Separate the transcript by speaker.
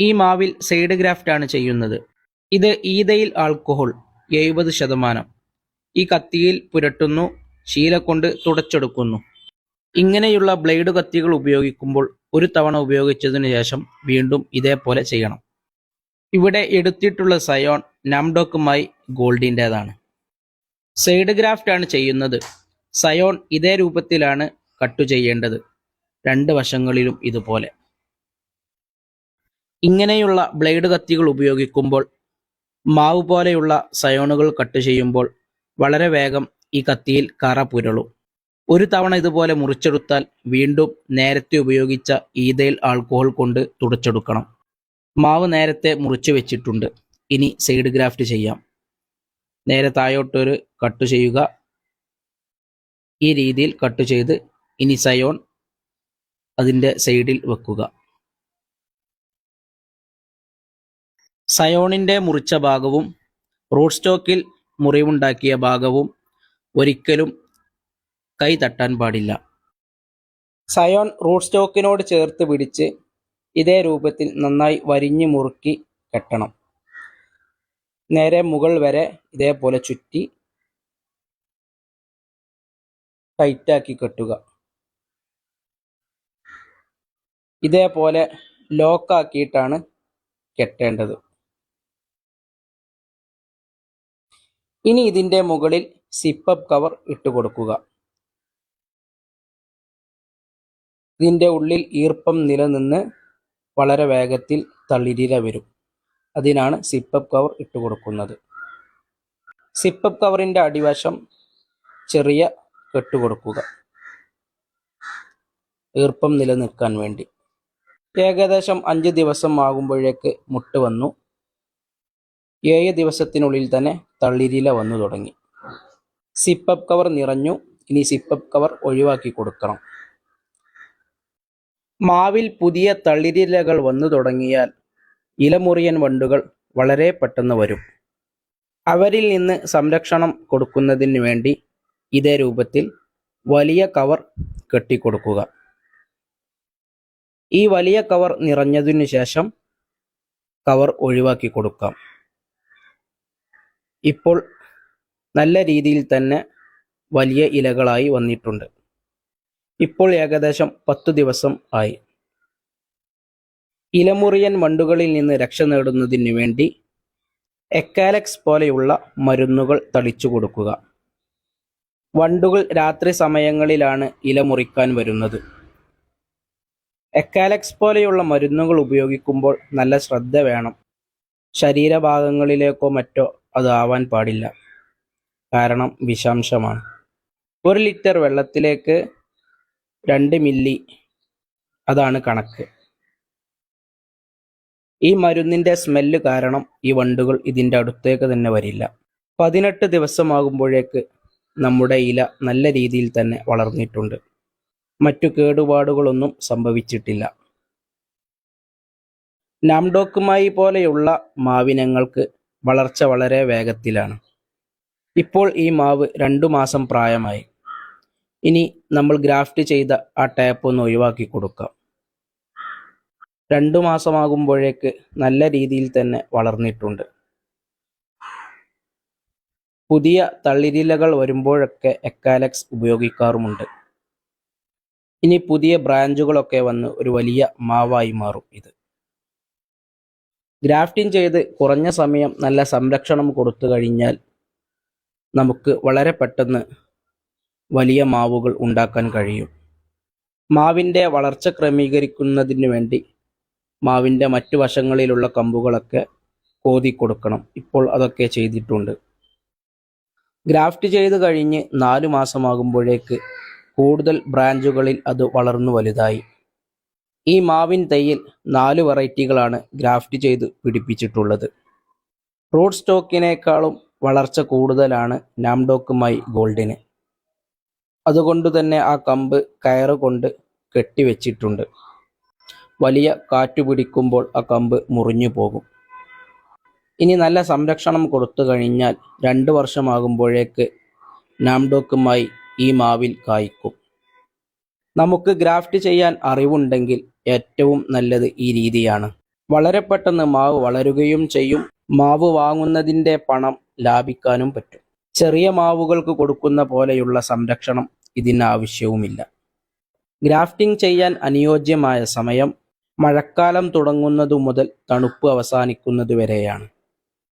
Speaker 1: ഈ മാവിൽ സൈഡ് ആണ് ചെയ്യുന്നത്. ഇത് ഈതയിൽ ആൽക്കഹോൾ എഴുപത് ശതമാനം. ഈ കത്തിയിൽ പുരട്ടുന്നു ശീല കൊണ്ട് തുടച്ചെടുക്കുന്നു. ഇങ്ങനെയുള്ള ബ്ലേഡ് കത്തികൾ ഉപയോഗിക്കുമ്പോൾ ഒരു തവണ ഉപയോഗിച്ചതിനു ശേഷം വീണ്ടും ഇതേപോലെ ചെയ്യണം. ഇവിടെ എടുത്തിട്ടുള്ള സയോൺ നാംഡോക്കുമായി ഗോൾഡിന്റെതാണ്. സൈഡ് ഗ്രാഫ്റ്റ് ആണ് ചെയ്യുന്നത്. സയോൺ ഇതേ രൂപത്തിലാണ് കട്ടു ചെയ്യേണ്ടത്. രണ്ട് വശങ്ങളിലും ഇതുപോലെ. ഇങ്ങനെയുള്ള ബ്ലേഡ് കത്തികൾ ഉപയോഗിക്കുമ്പോൾ മാവ് പോലെയുള്ള സയോണുകൾ കട്ട് ചെയ്യുമ്പോൾ വളരെ വേഗം ഈ കത്തിയിൽ കറ പുരളും. ഒരു തവണ ഇതുപോലെ മുറിച്ചെടുത്താൽ വീണ്ടും നേരത്തെ ഉപയോഗിച്ച ഈതയിൽ ആൽക്കഹോൾ കൊണ്ട് തുടച്ചെടുക്കണം. മാവ് നേരത്തെ മുറിച്ചു വെച്ചിട്ടുണ്ട്. ഇനി സൈഡ് ഗ്രാഫ്റ്റ് ചെയ്യാം. നേരെ താഴോട്ടൊരു കട്ട് ചെയ്യുക. ഈ രീതിയിൽ കട്ട് ചെയ്ത് ഇനി സയോൺ അതിന്റെ സൈഡിൽ വെക്കുക. സയോണിന്റെ മുറിച്ച ഭാഗവും റൂട്ട് സ്റ്റോക്കിൽ മുറിവുണ്ടാക്കിയ ഭാഗവും ഒരിക്കലും കൈ തട്ടാൻ പാടില്ല. സയോൺ റൂട്ട് സ്റ്റോക്കിനോട് ചേർത്ത് പിടിച്ച് ഇതേ രൂപത്തിൽ നന്നായി വരിഞ്ഞ് മുറുക്കി കെട്ടണം. നേരെ മുകൾ വരെ ഇതേപോലെ ചുറ്റി ടൈറ്റാക്കി കെട്ടുക. ഇതേപോലെ ലോക്കാക്കിയിട്ടാണ് കെട്ടേണ്ടത്. ഇനി ഇതിന്റെ മുകളിൽ സിപ്പപ്പ് കവർ ഇട്ട് കൊടുക്കുക ഇതിന്റെ ഉള്ളിൽ ഈർപ്പം നിലനിന്ന് വളരെ വേഗത്തിൽ തളിരില വരും. അതിനാണ് സിപ്പപ്പ് കവർ ഇട്ട് കൊടുക്കുന്നത് സിപ്പപ്പ് കവറിന്റെ അടിവശം ചെറിയ കെട്ട് കൊടുക്കുക ഈർപ്പം നിലനിൽക്കാൻ വേണ്ടി. ഏകദേശം അഞ്ച് ദിവസം ആകുമ്പോഴേക്ക് മുട്ട് വന്നു. ഏഴ് ദിവസത്തിനുള്ളിൽ തന്നെ തളിരില വന്നു തുടങ്ങി. സിപ്പപ്പ് കവർ നിറഞ്ഞു. ഇനി സിപ്പപ്പ് കവർ ഒഴിവാക്കി കൊടുക്കണം. മാവിൽ പുതിയ തളിരിലകൾ വന്നു തുടങ്ങിയാൽ ഇലമുറിയൻ വണ്ടുകൾ വളരെ പെട്ടെന്ന് വരും. അവരിൽ നിന്ന് സംരക്ഷണം കൊടുക്കുന്നതിന് വേണ്ടി ഇതേ രൂപത്തിൽ വലിയ കവർ കെട്ടിക്കൊടുക്കുക. ഈ വലിയ കവർ നിറഞ്ഞതിനു ശേഷം കവർ ഒഴിവാക്കി കൊടുക്കാം. ഇപ്പോൾ നല്ല രീതിയിൽ തന്നെ വലിയ ഇലകളായി വന്നിട്ടുണ്ട്. ഇപ്പോൾ ഏകദേശം പത്തു ദിവസം ആയി. ഇലമുറിയൻ വണ്ടുകളിൽ നിന്ന് രക്ഷ നേടുന്നതിന് വേണ്ടി എക്കാലക്സ് പോലെയുള്ള മരുന്നുകൾ തളിച്ചു കൊടുക്കുക. വണ്ടുകൾ രാത്രി സമയങ്ങളിലാണ് ഇല മുറിക്കാൻ വരുന്നത്. എക്കാലക്സ് പോലെയുള്ള മരുന്നുകൾ ഉപയോഗിക്കുമ്പോൾ നല്ല ശ്രദ്ധ വേണം. ശരീരഭാഗങ്ങളിലേക്കോ മറ്റോ അത് ആവാൻ പാടില്ല. കാരണം വിഷാംശമാണ്. ഒരു ലിറ്റർ വെള്ളത്തിലേക്ക് രണ്ട് മില്ലി അതാണ് കണക്ക്. ഈ മരുന്നിന്റെ സ്മെല്ല് കാരണം ഈ വണ്ടുകൾ ഇതിന്റെ അടുത്തേക്ക് തന്നെ വരില്ല. പതിനെട്ട് ദിവസമാകുമ്പോഴേക്ക് നമ്മുടെ ഇല നല്ല രീതിയിൽ തന്നെ വളർന്നിട്ടുണ്ട്. മറ്റു കേടുപാടുകളൊന്നും സംഭവിച്ചിട്ടില്ല. നാംഡോക്കുമായി പോലെയുള്ള മാവിനങ്ങൾക്ക് വളർച്ച വളരെ വേഗത്തിലാണ്. ഇപ്പോൾ ഈ മാവ് രണ്ടു മാസം പ്രായമായി. ഇനി നമ്മൾ ഗ്രാഫ്റ്റ് ചെയ്ത ആ ടാപ്പ് ഒന്ന് ഒഴിവാക്കി കൊടുക്കാം. രണ്ടു മാസമാകുമ്പോഴേക്ക് നല്ല രീതിയിൽ തന്നെ വളർന്നിട്ടുണ്ട്. പുതിയ തളിരിലകൾ വരുമ്പോഴൊക്കെ എക്കാലക്സ് ഉപയോഗിക്കാറുമുണ്ട്. ഇനി പുതിയ ബ്രാഞ്ചുകളൊക്കെ വന്ന് ഒരു വലിയ മാവായി മാറും ഇത്. ഗ്രാഫ്റ്റിംഗ് ചെയ്ത് കുറഞ്ഞ സമയം നല്ല സംരക്ഷണം കൊടുത്തു കഴിഞ്ഞാൽ നമുക്ക് വളരെ പെട്ടെന്ന് വലിയ മാവുകൾ ഉണ്ടാക്കാൻ കഴിയും. മാവിന്റെ വളർച്ച ക്രമീകരിക്കുന്നതിന് വേണ്ടി മാവിന്റെ മറ്റു വശങ്ങളിലുള്ള കമ്പുകളൊക്കെ കോതി കൊടുക്കണം. ഇപ്പോൾ അതൊക്കെ ചെയ്തിട്ടുണ്ട്. ഗ്രാഫ്റ്റ് ചെയ്ത് കഴിഞ്ഞ് നാലു മാസമാകുമ്പോഴേക്ക് കൂടുതൽ ബ്രാഞ്ചുകളിൽ അത് വളർന്നു വലുതായി. ഈ മാവിൻ തൈയിൽ നാല് വെറൈറ്റികളാണ് ഗ്രാഫ്റ്റ് ചെയ്ത് പിടിപ്പിച്ചിട്ടുള്ളത്. റൂട്ട് സ്റ്റോക്കിനേക്കാളും വളർച്ച കൂടുതലാണ് നാംഡോക്കുമായി ഗോൾഡിന്. അതുകൊണ്ട് തന്നെ ആ കമ്പ് കയറ് കൊണ്ട് കെട്ടിവെച്ചിട്ടുണ്ട്. വലിയ കാറ്റു പിടിക്കുമ്പോൾ ആ കമ്പ് മുറിഞ്ഞു പോകും. ഇനി നല്ല സംരക്ഷണം കൊടുത്തു കഴിഞ്ഞാൽ രണ്ട് വർഷമാകുമ്പോഴേക്ക് നാംഡോക്കുമായി ഈ മാവിൽ കായ്ക്കും. നമുക്ക് ഗ്രാഫ്റ്റ് ചെയ്യാൻ അറിവുണ്ടെങ്കിൽ ഏറ്റവും നല്ലത് ഈ രീതിയാണ്. വളരെ പെട്ടെന്ന് മാവ് വളരുകയും ചെയ്യും. മാവ് വാങ്ങുന്നതിന്റെ പണം ലാഭിക്കാനും പറ്റും. ചെറിയ മാവുകൾക്ക് കൊടുക്കുന്ന പോലെയുള്ള സംരക്ഷണം ഇതിനാവശ്യവുമില്ല ഗ്രാഫ്റ്റിംഗ് ചെയ്യാൻ അനുയോജ്യമായ സമയം മഴക്കാലം തുടങ്ങുന്നതു മുതൽ തണുപ്പ് അവസാനിക്കുന്നതു വരെയാണ്.